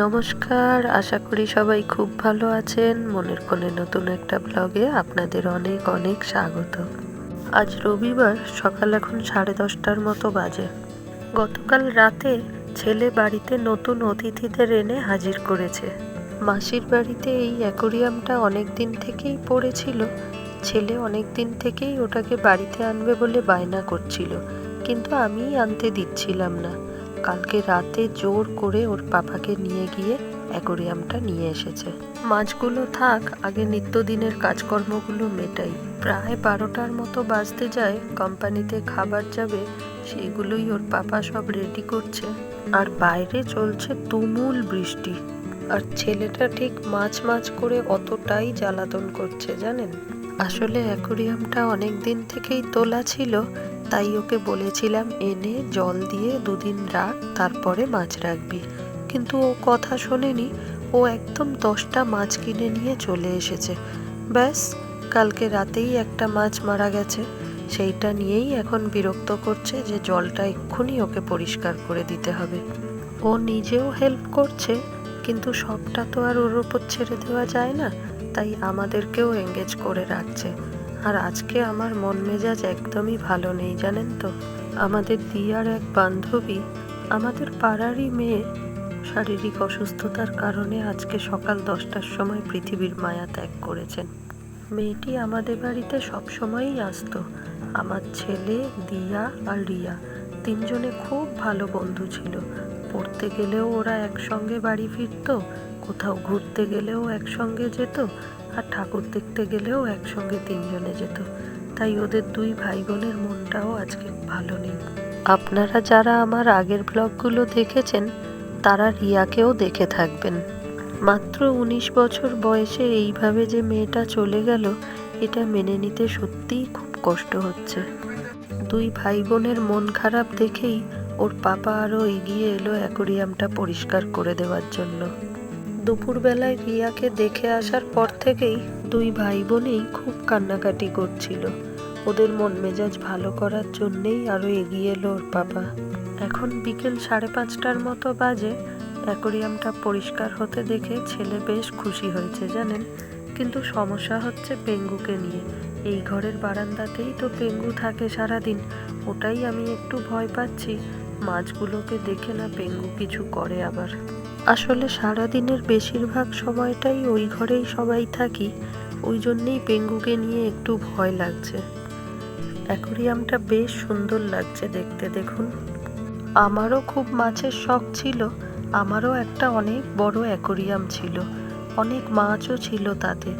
নমস্কার, আশা করি সবাই খুব ভালো আছেন। মনের কোণে নতুন একটা ব্লগে আপনাদের অনেক অনেক স্বাগত। আজ রবিবার, সকাল এখন সাড়ে দশটার মতো বাজে। গতকাল রাতে ছেলে বাড়িতে নতুন অতিথিদের এনে হাজির করেছে। মাসির বাড়িতে এই অ্যাকোরিয়ামটা অনেক দিন থেকেই পড়েছিল। ছেলে অনেক দিন থেকেই ওটাকে বাড়িতে আনবে বলে বায়না করছিল। কিন্তু আমি আনতে দিচ্ছিলাম না। কালকে রাতে জোর করে ওর পাপাকে নিয়ে গিয়ে অ্যাকোরিয়ামটা নিয়ে এসেছে। মাছগুলো থাক, আগে নিত্যদিনের কাজকর্মগুলো মেটাই। প্রায় বারোটার মতো বাজতে যায়, কোম্পানিতে খাবার যাবে, সেগুলোই ওর পাপা সব রেডি করছে। আর বাইরে চলছে তুমুল বৃষ্টি। আর ছেলেটা ঠিক মাছ মাছ করে অতটাই জ্বালাতন করছে, জানেন? আসলে অ্যাকোরিয়ামটা অনেক দিন থেকেই তোলা ছিল তাই ওকে বলেছিলাম, এনে জল দিয়ে দুদিন রাখ, তারপরে মাছ রাখবি। কিন্তু ও কথা শোনেনি। ও একদম দশটা মাছ কিনে নিয়ে চলে এসেছে। ব্যাস, কালকে রাতেই একটা মাছ মারা গেছে। সেইটা নিয়েই এখন বিরক্ত করছে যে জলটা এক্ষুনি ওকে পরিষ্কার করে দিতে হবে। ও নিজেও হেল্প করছে, কিন্তু সবটা তো আর ওর ওপর ছেড়ে দেওয়া যায় না। তাই আমাদেরকেও এঙ্গেজ করে রাখছে। আর আজকে আমার মন মেজাজ একদমই ভালো নেই, জানেন তো। আমাদের দিয়ার এক বান্ধবী আমাদের পাড়ারই মেয়ে শারীরিক অসুস্থতার কারণে আজকে সকাল দশটার সময় পৃথিবীর মায়া ত্যাগ করেছেন। মেয়েটি আমাদের বাড়িতে সবসময়ই আসতো। আমার ছেলে, দিয়া আর রিয়া তিনজনে খুব ভালো বন্ধু ছিল। পড়তে গেলেও ওরা একসঙ্গে বাড়ি ফিরতো, কোথাও ঘুরতে গেলেও একসঙ্গে যেত আর ঠাকুর দেখতে গেলেও একসঙ্গে তিনজনে যেত। তাই ওদের দুই ভাই বোনের মনটাও আজকে ভালো নেই। আপনারা যারা আমার আগের ব্লগগুলো দেখেছেন, তারা রিয়াকেও দেখে থাকবেন। মাত্র উনিশ বছর বয়সে এইভাবে যে মেয়েটা চলে গেল, এটা মেনে নিতে সত্যিই খুব কষ্ট হচ্ছে। দুই ভাই বোনের মন খারাপ দেখেই ওর পাপা আরও এগিয়ে এলো অ্যাকোরিয়ামটা পরিষ্কার করে দেওয়ার জন্য। দুপুরবেলায় রিয়াকে দেখে আসার পর থেকেই দুই ভাই বোনেই খুব কান্নাকাটি করছিল। ওদের মন মেজাজ ভালো করার জন্যেই আরও এগিয়ে এলো ওর বাবা। এখন বিকেল সাড়ে পাঁচটার মতো বাজে। অ্যাকোরিয়ামটা পরিষ্কার হতে দেখে ছেলে বেশ খুশি হয়েছে, জানেন? কিন্তু সমস্যা হচ্ছে পেঙ্গুকে নিয়ে। এই ঘরের বারান্দাতেই তো পেঙ্গু থাকে সারাদিন। ওটাই আমি একটু ভয় পাচ্ছি। মাছগুলোকে দেখে না পেঙ্গু কিছু করে আবার। আসলে সারাদিনের বেশিরভাগ সময়টাই ওই ঘরেই সবাই থাকি, ওই জন্যেই পেঙ্গুকে নিয়ে একটু ভয় লাগছে। অ্যাকোরিয়ামটা বেশ সুন্দর লাগছে দেখতে, দেখুন। আমারও খুব মাছের শখ ছিল, আমারও একটা অনেক বড় অ্যাকোরিয়াম ছিল, অনেক মাছও ছিল তাতে।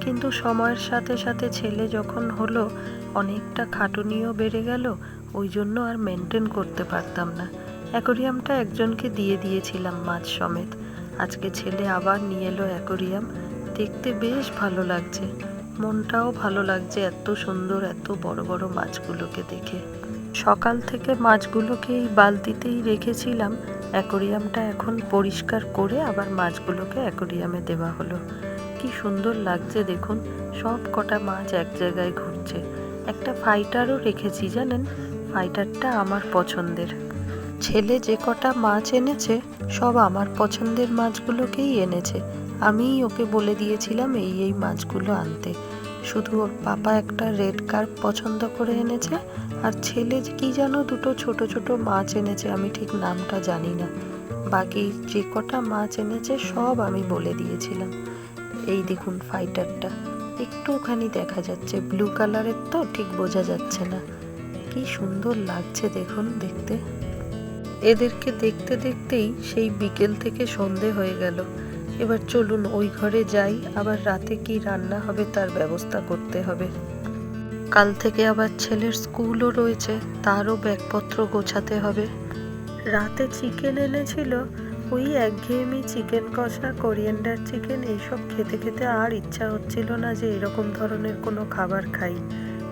কিন্তু সময়ের সাথে সাথে ছেলে যখন হলো, অনেকটা খাটুনিও বেড়ে গেল, ওই জন্য আর মেনটেন করতে পারতাম না। অ্যাকোরিয়ামটা একজনকে দিয়ে দিয়েছিলাম মাছ সমেত। আজকে ছেলে আবার নিয়ে এলো অ্যাকোরিয়াম। দেখতে বেশ ভালো লাগছে। মনটাও ভালো লাগছে এত সুন্দর, এত বড় বড় মাছগুলোকে দেখে। সকাল থেকে মাছগুলোকে এই বালতিতেই রেখেছিলাম। অ্যাকোরিয়ামটা এখন পরিষ্কার করে আবার মাছগুলোকে অ্যাকোরিয়ামে দেওয়া হলো। কি সুন্দর লাগছে দেখুন, সব কটা মাছ এক জায়গায় ঘুরছে। একটা ফাইটারও রেখেছি জানেন? ফাইটারটা আমার পছন্দের। ছেলে যে কটা মাছ এনেছে, সব আমার পছন্দের মাছগুলোকেই এনেছে। আমিই ওকে বলে দিয়েছিলাম এই এই মাছগুলো আনতে। শুধু ওর পাপা একটা রেড কার্প পছন্দ করে এনেছে, আর ছেলে কি যেন দুটো ছোট ছোট মাছ এনেছে, আমি ঠিক নামটা জানি না। বাকি যে কটা মাছ এনেছে, সব আমি বলে দিয়েছিলাম। এই দেখুন ফাইটারটা একটুখানি দেখা যাচ্ছে ব্লু কালারের তো ঠিক বোঝা যাচ্ছে না। কি সুন্দর লাগছে দেখুন, দেখতে। এদেরকে দেখতে দেখতেই সেই বিকেল থেকে সন্ধে হয়ে গেল। এবার চলুন ওই ঘরে যাই, আবার রাতে কি রান্না হবে তার ব্যবস্থা করতে হবে। কাল থেকে আবার ছেলের স্কুলও রয়েছে, তারও ব্যাগপত্র গোছাতে হবে। রাতে চিকেন এনেছিল, ওই একঘেয়েমি চিকেন কষা, কোরিয়েন্ডার চিকেন এইসব খেতে খেতে আর ইচ্ছা হচ্ছিল না যে এরকম ধরনের কোনো খাবার খাই।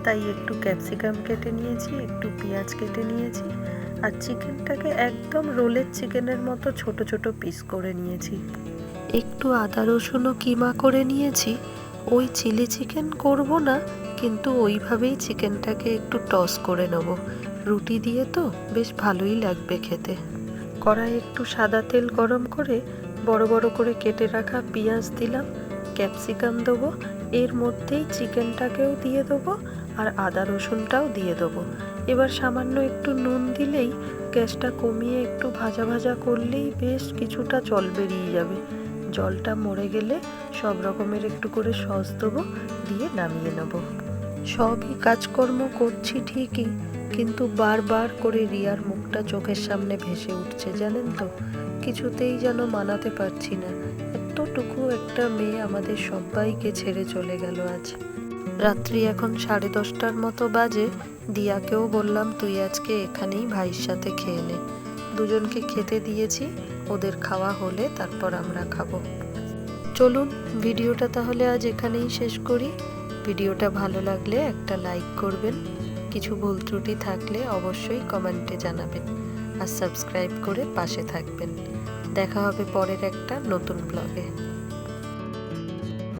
তাই একটু ক্যাপসিকাম কেটে নিয়েছি, একটু পেঁয়াজ কেটে নিয়েছি আর চিকেনটাকে একদম রোলের চিকেনের মতো ছোট ছোট পিস করে নিয়েছি। একটু আদা রসুনও কিমা করে নিয়েছি। ওই চিলি চিকেন করব না, কিন্তু ওইভাবেই চিকেনটাকে একটু টস করে নেব। রুটি দিয়ে তো বেশ ভালোই লাগবে খেতে। কড়াই একটু সাদা তেল গরম করে বড় বড় করে কেটে রাখা পেঁয়াজ দিলাম, ক্যাপসিকাম দেবো, এর মধ্যেই চিকেনটাকেও দিয়ে দেবো আর আদা রসুনটাও দিয়ে দেবো। এবার সামান্য একটু নুন দিলেই গ্যাসটা কমিয়ে একটু ভাজা ভাজা করলেই বেশ কিছুটা জল বেরিয়ে যাবে। জলটা মরে গেলে সব রকমের একটু করে সস দেবো, দিয়ে নামিয়ে নেব। সবই কাজকর্ম করছি ঠিকই, কিন্তু বারবার করে রিয়ার মুখটা চোখের সামনে ভেসে উঠছে, জানেন তো? কিছুতেই যেন মানাতে পারছি না। এতটুকু একটা মেয়ে আমাদের সবাইকে ছেড়ে চলে গেল আজ। রাত্রি এখন সাড়ে দশটার মতো বাজে। দিয়াকেও বললাম, তুই আজকে এখানেই ভাইয়ের সাথে খেয়ে নে। দুজনকে খেতে দিয়েছি, ওদের খাওয়া হলে তারপর আমরা খাব। চলুন, ভিডিওটা তাহলে আজ এখানেই শেষ করি। ভিডিওটা ভালো লাগলে একটা লাইক করবেন। কিছু ভুল ত্রুটি থাকলে অবশ্যই কমেন্টে জানাবেন আর সাবস্ক্রাইব করে পাশে থাকবেন। দেখা হবে পরের একটা নতুন ব্লগে।